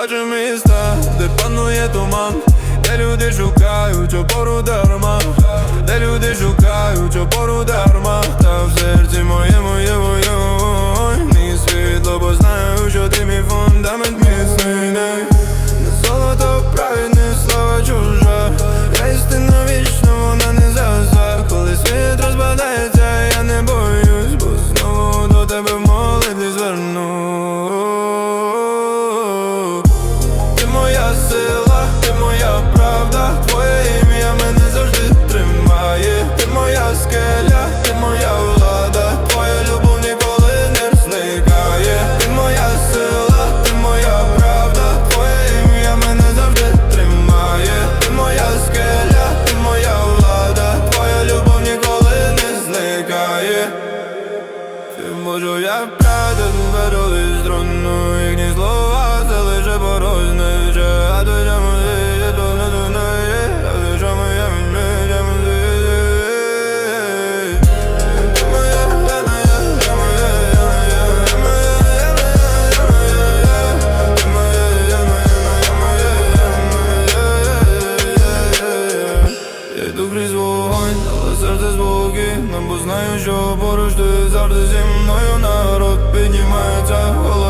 бачу міста, де панує туман, де люди шукають опору дарма. Можу я п'ятен, боролись з дроною серце звуки, бо знаю, що поруч ти завжди зі мною народ піднімається голос.